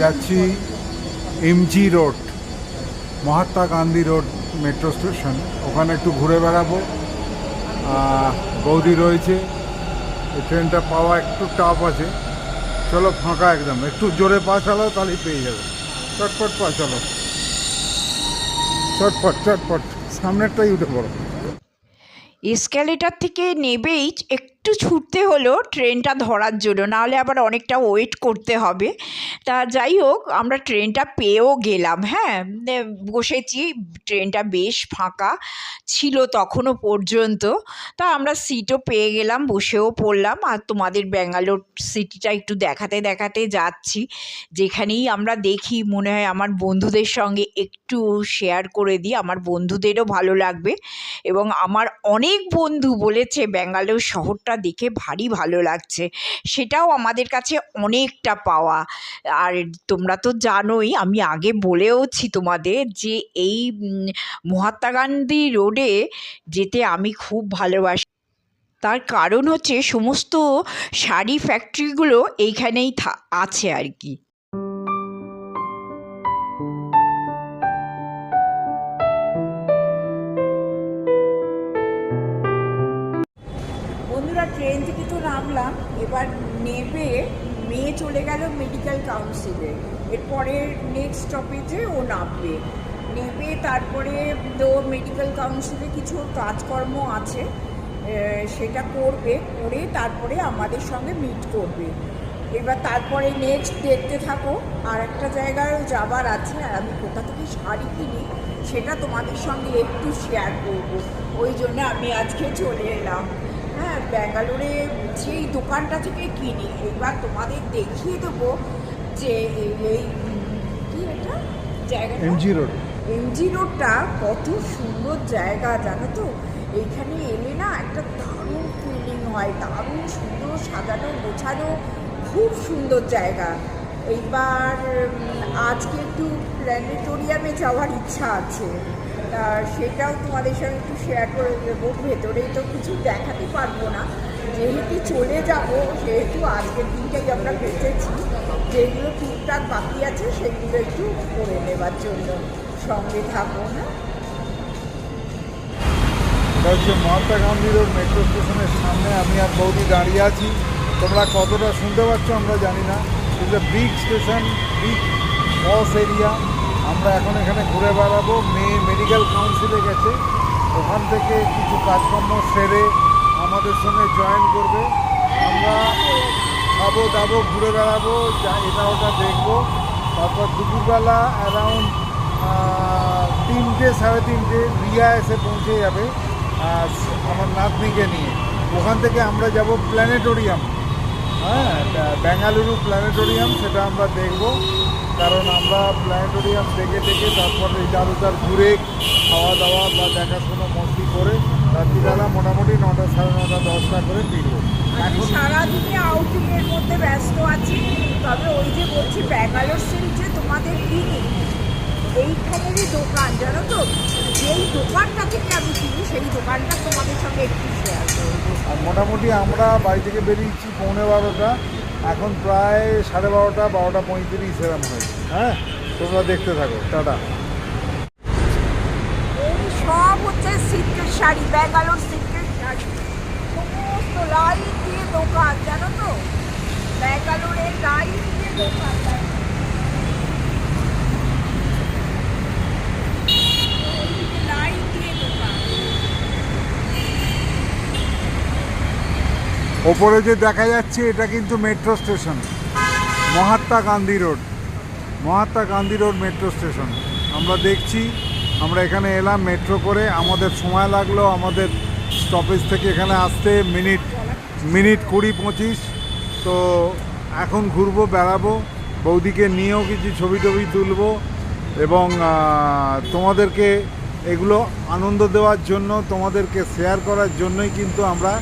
যাচ্ছি MG road Mahatma Gandhi road metro station ওখানে একটু ঘুরে বেড়াবো। বৌদি রয়েছে। এই ট্রেনটা পাওয়া একটু টাফ আছে। চলো ফাঁকা একদম। একটু জোরে পা চালাও তাহলেই পেয়ে যাবে। চটপট পা চলো চটপট চটপট। সামনেরটাই উঠে পড়ো। এসক্যালেটার থেকে নেবেই একটু ছুটতে হলো ট্রেনটা ধরার জন্য, নাহলে আবার অনেকটা ওয়েট করতে হবে। তা যাই হোক, আমরা ট্রেনটা পেয়েও গেলাম হ্যাঁ? বসেছি, ট্রেনটা বেশ ফাঁকা ছিল তখনও পর্যন্ত। তা আমরা সিটও পেয়ে গেলাম, বসেও পড়লাম, আর তোমাদের ব্যাঙ্গালোর সিটিটা একটু দেখাতে দেখাতে যাচ্ছি। যেখানেই আমরা দেখি, মনে হয় আমার বন্ধুদের সঙ্গে একটু শেয়ার করে দিই, আমার বন্ধুদেরও ভালো লাগবে। এবং আমার অনেক বন্ধু বলেছে ব্যাঙ্গালোর শহরটা দেখে ভারী ভালো লাগছে। সেটাও আমাদের কাছে অনেকটা পাওয়া। আর তোমরা তো জানোই, আমি আগে বলেওছি তোমাদের যে এই মহাত্মা গান্ধী রোডে যেতে আমি খুব ভালোবাসি। তার কারণ হচ্ছে সমস্ত শাড়ি ফ্যাক্টরিগুলো এইখানেই আছে আর কি। নেবে মেয়ে চলে গেল মেডিকেল কাউন্সিলে এরপরে নেক্সট স্টপেজে ও নামবে। নেবে, তারপরে তো মেডিকেল কাউন্সিলে কিছু কাজকর্ম আছে সেটা করবে, করে তারপরে আমাদের সঙ্গে মিট করবে। এবার তারপরে নেক্সট দেখতে থাকো। আর একটা জায়গায় যাবার আছে, আর আমি কোথা থেকে শাড়ি কিনি, সেটা তোমাদের সঙ্গে একটু শেয়ার করব। ওই জন্য আমি আজকে চলে এলাম। হ্যাঁ ব্যাঙ্গালোরে যেই দোকানটা থেকে কিনি এবার তোমাদের দেখিয়ে দেবো যে এই কি এটা? জায়গাটা? এমজি রোড এমজি রোডটা কত সুন্দর জায়গা জানো তো? এইখানে এলে না একটা দারুণ ফিলিং হয় দারুণ সুন্দর সাজানো গোছানো খুব সুন্দর জায়গা। এইবার আজকে একটু প্ল্যানেটোরিয়ামে যাওয়ার ইচ্ছা আছে। তা সেটাও তোমাদের সঙ্গে একটু শেয়ার করে দেবো। ভেতরেই তো কিছু দেখাতে পারব না। যেহেতু চলে যাব, সেহেতু আজকের দিনটাই আমরা বেঁচেছি যেগুলো টুকটাক বাকি আছে, সেগুলো একটু করে নেবার জন্য সঙ্গে থাকব না। এটা হচ্ছে মহাত্মা গান্ধী রোড মেট্রো স্টেশনের সামনে। আমি আর বৌদি দাঁড়িয়ে আছি। তোমরা কতটা শুনতে পাচ্ছ আমরা জানি না। Is a big station big boss area আমরা এখন এখানে ঘুরে বেড়াবো। মেয়ে মেডিকেল কাউন্সিলে গেছে। ওখান থেকে কিছু কাজকর্ম সেরে আমাদের সঙ্গে জয়েন করবে। আমরা খাব, দাবো, ঘুরে বেড়াবো, যা এটা ওটা দেখব। তারপর দুপুরবেলা অ্যারাউন্ড তিনটে, সাড়ে তিনটে রিয়া এসে পৌঁছে যাবে আমার নাতনিকে নিয়ে। ওখান থেকে আমরা যাব প্ল্যানেটোরিয়াম হ্যাঁ বেঙ্গালুরু প্ল্যানেটোরিয়াম সেটা আমরা দেখব। কারণ আমরা প্ল্যানেটোরিয়াম দেখে দেখে তারপর ইধার উধার ঘুরে খাওয়া দাওয়া বা দেখাশোনা মস্তি করে রাত্রিবেলা মোটামুটি নটা সাড়ে নটা দশটা করে ফিরব আমি সারাদিনে আউটিং এর মধ্যে ব্যস্ত আছি তবে ওই যে বলছি ব্যাঙ্গালোর সিল্কে তোমাদের কিনি এইখানেরই দোকান জানো তো? যেই দোকানটা থেকে আমি কিনি সেই দোকানটা তোমাদের সঙ্গে একটু শেয়ার করব। মোটামুটি আমরা বাড়ি থেকে বেরিয়েছি পৌনে বারোটা। এখন প্রায় সাড়ে বারোটা বারোটা পঁয়ত্রিশ এরম হয়েছে হ্যাঁ? তোমরা দেখতে থাকো। টাটা। সব হচ্ছে সিল্কের শাড়ি, ব্যাঙ্গালোর সিল্কের শাড়ি। সমস্ত লাইট দিয়ে দোকান, জানো তো? ব্যাঙ্গালোরের লাইট দিয়ে দোকান লাইন দিয়ে দোকান ওপরে যে দেখা যাচ্ছে, এটা কিন্তু metro station. Mahatma Gandhi road. Mahatma Gandhi road metro station. আমরা দেখছি, আমরা এখানে এলাম মেট্রো করে। আমাদের সময় লাগল, আমাদের স্টপেজ থেকে এখানে আসতে মিনিট মিনিট কুড়ি পঁচিশ। তো এখন ঘুরবো, বেড়াবো। বৌদিকে নিয়েও কিছু ছবি টবি তুলবো এবং তোমাদেরকে এগুলো আনন্দ দেওয়ার জন্য, তোমাদেরকে শেয়ার করার জন্যই কিন্তু আমরা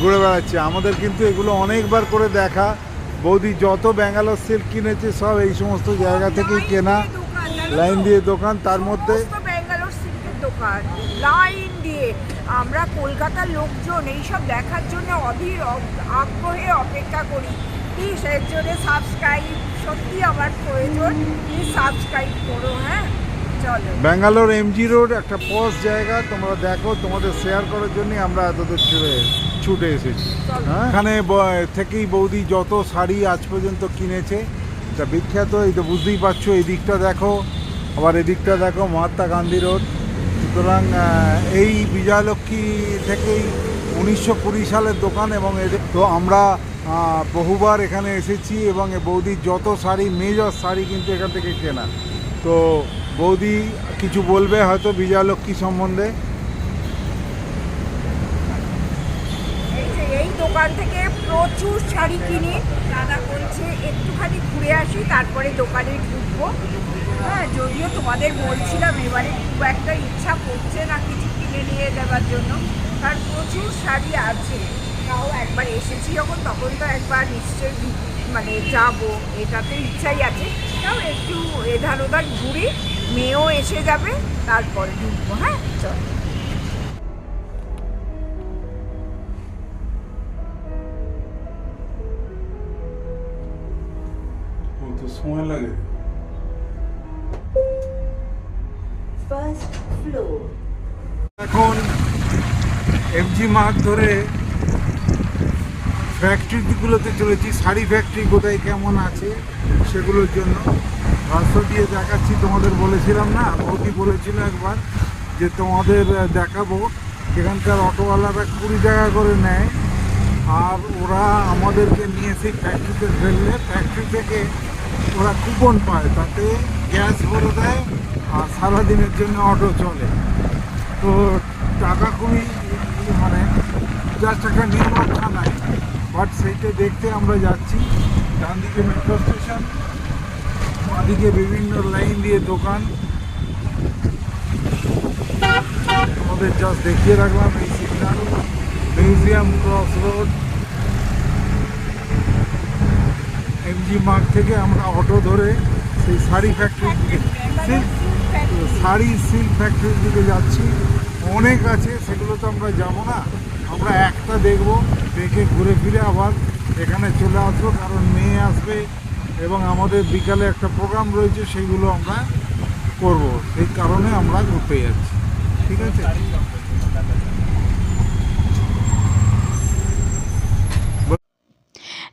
ঘুরে বেড়াচ্ছি। আমাদের কিন্তু এগুলো অনেকবার করে দেখা। বৌদি যত ব্যাঙ্গালোর সিল্ক কিনেছে সব এই সমস্ত জায়গা থেকেই কেনা। লাইন দিয়ে দোকান তার মধ্যে ব্যাঙ্গালোর সিল্কের দোকান। লাইন দিয়ে। আমরা কলকাতার লোকজন এইসব দেখার জন্য অধীর আগ্রহে অপেক্ষা করি। প্লিজ এর জন্য সাবস্ক্রাইব সত্যি আমার প্রয়োজন। প্লিজ সাবস্ক্রাইব করো হ্যাঁ? চলো। ব্যাঙ্গালোর এমজি রোড একটা পজ জায়গা। তোমরা দেখো তোমাদের শেয়ার করার জন্যই আমরা এতদূর ছুটে ছুটে এসেছি। হ্যাঁ? এখানে থেকেই বৌদি যত শাড়ি আজ পর্যন্ত কিনেছে এটা বিখ্যাত এই তো বুঝতেই পারছ এই দিকটা দেখো। আবার এদিকটা দেখো মহাত্মা গান্ধী রোড। সুতরাং এই বিজয়লক্ষ্মী থেকেই উনিশশো কুড়ি সালের দোকান এবং তো আমরা বহুবার এখানে এসেছি এবং এ বৌদির যত শাড়ি মেজর শাড়ি কিন্তু এখান থেকে কেনা। তো বৌদি কিছু বলবে হয়তো বিজয়লক্ষ্মী সম্বন্ধে এই যে এই দোকান থেকে প্রচুর শাড়ি কিনি। দাদা বলছে, একটুখানি ঘুরে আসি, তারপরে দোকানে ঢুকবো। হ্যাঁ যদিও তোমাদের বলছিলাম, এবারে খুব একটা ইচ্ছা করছে না কিছু কিনে নিয়ে যাওয়ার জন্য, কারণ প্রচুর শাড়ি আছে। তাও একবার এসেছি যখন, তখন তো একবার নিশ্চয়ই মানে যাব, এটাতে ইচ্ছাই আছে। তাও একটু এধার ওধার ঘুরি, মেয়েও এসে যাবে, তারপরে ঢুকবো। হ্যাঁ চল। সময় লাগে. এখন এমজি মার্ক ধরে ফ্যাক্টরিগুলোতে চলেছি। শাড়ি ফ্যাক্টরি কোথায় কেমন আছে সেগুলোর জন্য। রাস্তা দিয়ে দেখাচ্ছি তোমাদের বলেছিলাম না? বৌদি বলেছিল একবার যে তোমাদের দেখাবো। এখানকার অটোওয়ালারা কুড়ি টাকা করে নেয়। আর ওরা আমাদেরকে নিয়ে সেই ফ্যাক্টরিতে ফেললে। ফ্যাক্টরি থেকে ওরা কুপন পায়, তাতে গ্যাস ভরে দেয় আর সারাদিনের জন্য অটো চলে। তো টাকা খুবই মানে যার টাকা নির্মাণটা নাই বাট সেইটা দেখতে আমরা যাচ্ছি ডান দিকে মেট্রো স্টেশন বাঁদিকে বিভিন্ন লাইন দিয়ে দোকান। আমাদের জাস্ট দেখিয়ে রাখলাম এই signal museum cross road MG Marg থেকে আমরা অটো ধরে সেই শাড়ি ফ্যাক্টরির দিকে সিল্ক শাড়ি সিল্ক ফ্যাক্টরির দিকে যাচ্ছি। অনেক আছে সেগুলো তো আমরা যাব না। আমরা একটা দেখব দেখে ঘুরে ফিরে আবার এখানে চলে আসব কারণ মেয়ে আসবে এবং আমাদের বিকালে একটা প্রোগ্রাম রয়েছে সেইগুলো আমরা করব। সেই কারণে আমরা ঘুরতে যাচ্ছি। ঠিক আছে?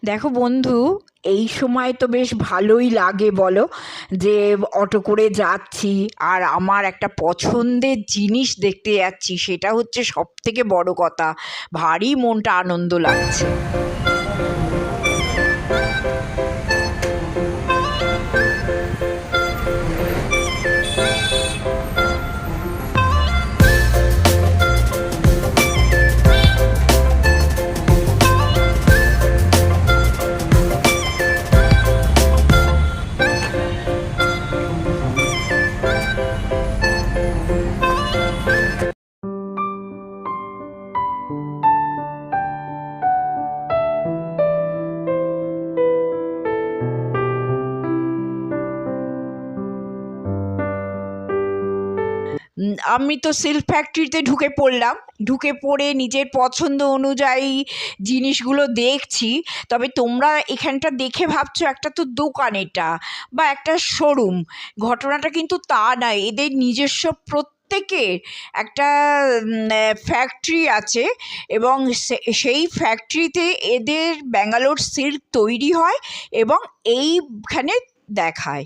দেখো বন্ধু এই সময় তো বেশ ভালোই লাগে বলো যে অটো করে যাচ্ছি আর আমার একটা পছন্দের জিনিস দেখতে যাচ্ছি, সেটা হচ্ছে সব থেকে বড় কথা, ভারী মনটা আনন্দ লাগছে। আমি তো সিল্ক ফ্যাক্টরিতে ঢুকে পড়লাম। ঢুকে পড়ে নিজের পছন্দ অনুযায়ী জিনিসগুলো দেখছি। তবে তোমরা এখানটা দেখে ভাবছ একটা তো দোকান এটা বা একটা শোরুম ঘটনাটা কিন্তু তা নয়, এদের নিজস্ব প্রত্যেকের একটা ফ্যাক্টরি আছে এবং সেই ফ্যাক্টরিতে এদের ব্যাঙ্গালোর সিল্ক তৈরি হয় এবং এইখানে দেখায়।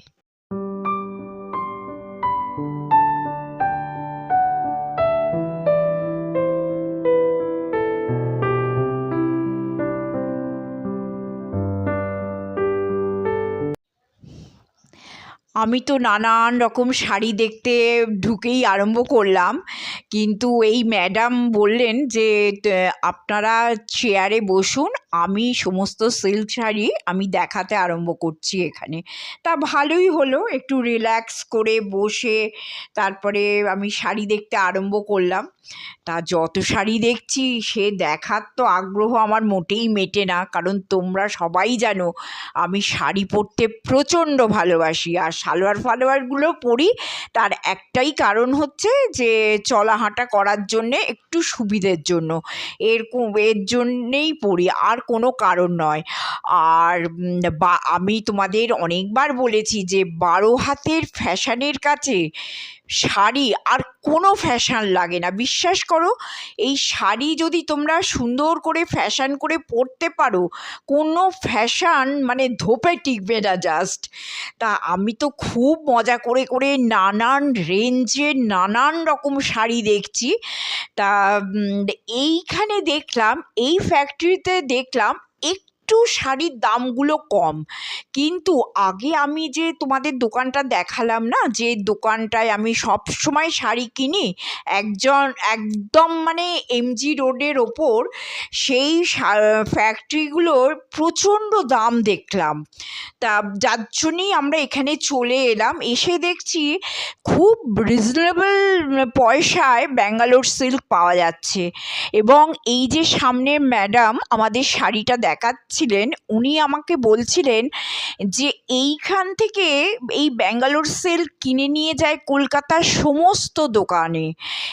আমি তো নানান রকম শাড়ি দেখতে ঢুকেই আরম্ভ করলাম। কিন্তু এই ম্যাডাম বললেন যে আপনারা চেয়ারে বসুন আমি সমস্ত সিল্ক শাড়ি আমি দেখাতে আরম্ভ করছি এখানে। তা ভালোই হলো, একটু রিল্যাক্স করে বসে, তারপরে আমি শাড়ি দেখতে আরম্ভ করলাম। তা যত শাড়ি দেখছি, সে দেখার তো আগ্রহ আমার মোটেই মেটে না, কারণ তোমরা সবাই জানো, আমি শাড়ি পরতে প্রচণ্ড ভালোবাসি। আর সালোয়ার ফালোয়ারগুলো পরি, তার একটাই কারণ হচ্ছে যে চলা হাঁটা করার জন্যে একটু সুবিধের জন্য। এর এর জন্যেই পরি। আর কোনো কারণ নয়। আর বা আমি তোমাদের অনেকবার বলেছি যে বারো হাতের ফ্যাশানের কাছে শাড়ি আর কোনো ফ্যাশন লাগে না। বিশ্বাস করো, এই শাড়ি যদি তোমরা সুন্দর করে ফ্যাশন করে পরতে পারো, কোনো ফ্যাশন মানে ধোপে টিকবে না জাস্ট তা আমি তো খুব মজা করে করে নানান রেঞ্জের নানান রকম শাড়ি দেখছি। তা এইখানে দেখলাম, এই ফ্যাক্টরিতে দেখলাম একটু শাড়ির দামগুলো কম। কিন্তু আগে আমি যে তোমাদের দোকানটা দেখালাম না, যে দোকানটায় আমি সব সময় শাড়ি কিনি, একজন, একদম মানে এমজি রোডের ওপর সেই ফ্যাক্টরিগুলোর প্রচণ্ড দাম দেখলাম। তা যার জন্যই আমরা এখানে চলে এলাম। এসে দেখছি খুব রিজনেবল পয়সায় ব্যাঙ্গালোর সিল্ক পাওয়া যাচ্ছে। এবং এই যে সামনে ম্যাডাম আমাদের শাড়িটা দেখাচ্ছিলেন উনি আমাকে বলছিলেন যে এইখান থেকে এই ব্যাঙ্গালোর সিল্ক কিনে নিয়ে যায় কলকাতার সমস্ত দোকানে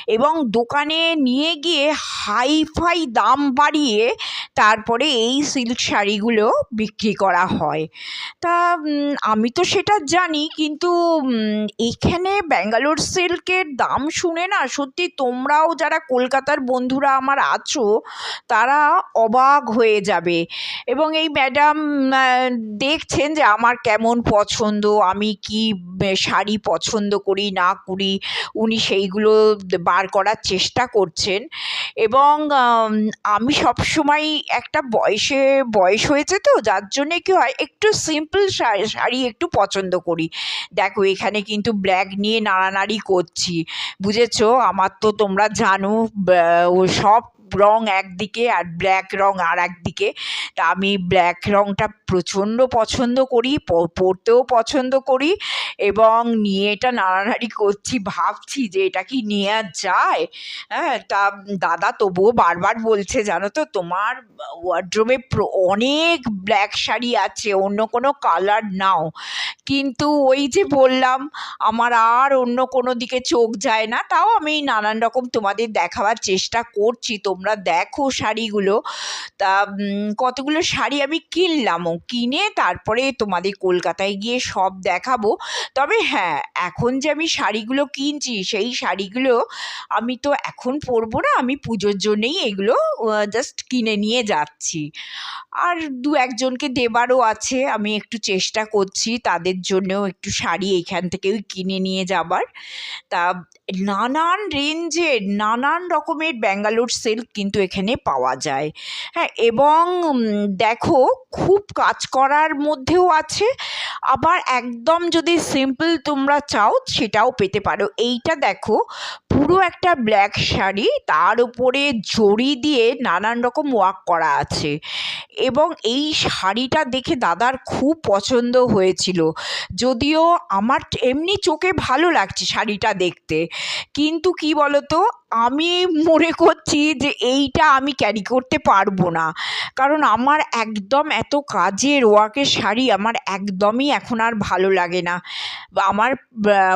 এবং দোকানে নিয়ে গিয়ে হাই ফাই দাম বাড়িয়ে তারপরে এই সিল্ক শাড়িগুলো বিক্রি করা হয়। তা আমি তো সেটা জানি কিন্তু এখানে ব্যাঙ্গালোর সিল্কের দাম শুনে না সত্যি তোমরাও যারা কলকাতার বন্ধুরা আমার আছো, তারা অবাক হয়ে যাবে। এবং এই ম্যাডাম দেখছেন যে আমার কেমন পছন্দ আমি কি শাড়ি পছন্দ করি না করি উনি সেইগুলো বার করার চেষ্টা করছেন। এবং আম, সবসময় একটা বয়সে বয়স হয়েছে তো যার জন্যে কি হয় একটু সিম্পল শাড়ি একটু পছন্দ করি। দেখো এখানে কিন্তু ব্ল্যাক নিয়ে নাড়ানাড়ি করছি। বুঝেছ? আমার তো তোমরা জানো সব রং একদিকে আর ব্ল্যাক রং আর একদিকে। তা আমি ব্ল্যাক রংটা প্রচণ্ড পছন্দ করি পরতেও পছন্দ করি এবং নিয়ে এটা নাড়ানাড়ি করছি, ভাবছি যে এটা কি নেওয়া যায়? হ্যাঁ তা দাদা তবুও বারবার বলছে, জানো তো, তোমার ওয়ার্ড্রোবে অনেক ব্ল্যাক শাড়ি আছে, অন্য কোনো কালার নাও। কিন্তু ওই যে বললাম, আমার আর অন্য কোনো দিকে চোখ যায় না। তাও আমি নানান রকম তোমাদের দেখাবার চেষ্টা করছি তোমরা দেখো শাড়িগুলো। তা কতগুলো শাড়ি আমি কিনলামও। কিনে তারপরে তোমাদের কলকাতায় গিয়ে সব দেখাবো। তবে হ্যাঁ এখন যে আমি শাড়িগুলো কিনছি, সেই শাড়িগুলো আমি তো এখন পরবো না, আমি পুজোর জন্যেই এগুলো জাস্ট কিনে নিয়ে যাচ্ছি। আর দু একজনকে দেবারও আছে, আমি একটু চেষ্টা করছি তাদের জন্যও একটু শাড়ি এখান থেকেও কিনে নিয়ে যাবার। তা, নানান রেঞ্জের, নানান রকমের ব্যাঙ্গালোর সিল্ক কিন্তু এখানে পাওয়া যায়। হ্যাঁ এবং দেখো খুব কাজ করার মধ্যেও আছে। আবার একদম যদি সিম্পল তোমরা চাও সেটাও পেতে পারো। এইটা দেখো, পুরো একটা ব্ল্যাক শাড়ি, তার উপরে জড়ি দিয়ে নানান রকম ওয়াক করা আছে। এবং এই শাড়িটা দেখে দাদার খুব পছন্দ হয়েছিল। যদিও আমার এমনি চোখে ভালো লাগছে শাড়িটা দেখতে। কিন্তু কি বলতো আমি মনে করছি যে এইটা আমি ক্যারি করতে পারব না। কারণ আমার একদম এত কাজের ওয়ার্কের শাড়ি আমার একদমই এখন আর ভালো লাগে না। আমার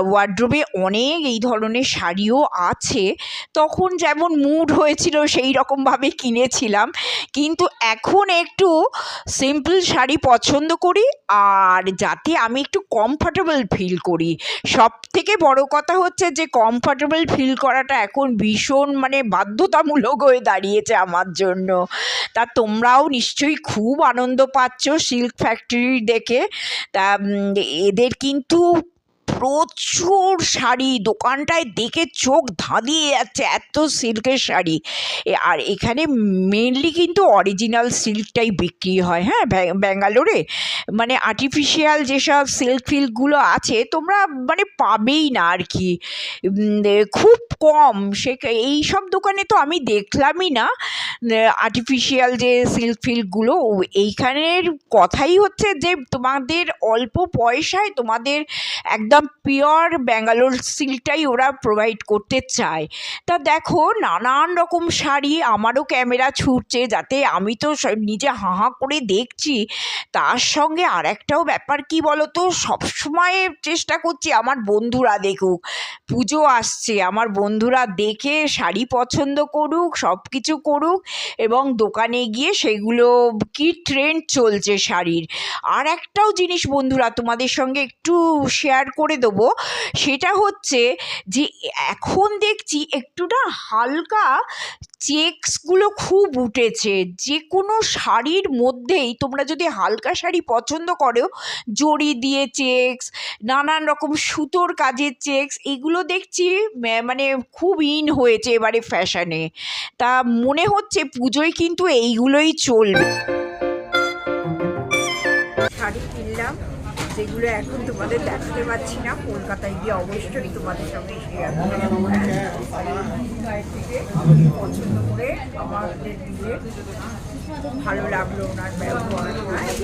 ওয়ার্ড্রোবে অনেক এই ধরনের শাড়িও আছে। তখন যেমন মুড হয়েছিল সেই রকমভাবে কিনেছিলাম। কিন্তু এখন একটু সিম্পল শাড়ি পছন্দ করি আর যাতে আমি একটু কমফর্টেবল ফিল করি। সব থেকে বড় কথা হচ্ছে যে কমফর্টেবল ফিল করাটা এখন ভীষণ মানে বাধ্যতামূলক হয়ে দাঁড়িয়েছে আমার জন্য। তা তোমরাও নিশ্চয়ই খুব আনন্দ পাচ্ছ সিল্ক ফ্যাক্টরি দেখে। তা এদের কিন্তু প্রচুর শাড়ি, দোকানটায় দেখে চোখ ধাঁধিয়ে যাচ্ছে এত সিল্কের শাড়ি। আর এখানে মেনলি কিন্তু অরিজিনাল সিল্কটাই বিক্রি হয় হ্যাঁ ব্যাং- ব্যাঙ্গালোরে। মানে আর্টিফিশিয়াল যেসব সিল্ক ফিল্কগুলো আছে, তোমরা মানে পাবেই না আর কি। খুব কম। সে, এই সব দোকানে তো আমি দেখলামই না আর্টিফিশিয়াল যে সিল্ক ফিল্কগুলো। এইখানের কথাই হচ্ছে যে তোমাদের অল্প পয়সায় তোমাদের একদম একদম পিওর ব্যাঙ্গালোর সিল্কটাই ওরা প্রোভাইড করতে চায়। তা দেখো, নানান রকম শাড়ি আমারও ক্যামেরা ছুটছে যাতে আমি তো নিজে হাঁ করে দেখছি। তার সঙ্গে আর একটাও ব্যাপার কি বলো তো সবসময় চেষ্টা করছি আমার বন্ধুরা দেখুক। পুজো আসছে, আমার বন্ধুরা দেখে শাড়ি পছন্দ করুক সব কিছু করুক এবং দোকানে গিয়ে সেগুলো কি ট্রেন্ড চলছে শাড়ির। আর একটাও জিনিস বন্ধুরা তোমাদের সঙ্গে একটু শেয়ার করে দেবো। সেটা হচ্ছে যে, এখন দেখছি একটু না হালকা চেক্সগুলো খুব উঠেছে। যে কোনো শাড়ির মধ্যেই তোমরা যদি হালকা শাড়ি পছন্দ করো, জড়ি দিয়ে চেক্স, নানান রকম সুতোর কাজের চেক্স, এগুলো দেখছি মানে খুব ইন হয়েছে এবারে ফ্যাশনে। তা মনে হচ্ছে পুজোয় কিন্তু এইগুলোই চলবে। শাড়ি যেগুলো এখন তোমাদের দেখতে পাচ্ছি না। কলকাতায় গিয়ে অবশ্যই তোমাদের সঙ্গে শেয়ার পছন্দ করে আমাদের দিয়ে ভালো লাগল ওনার ব্যবহার। হ্যাঁ।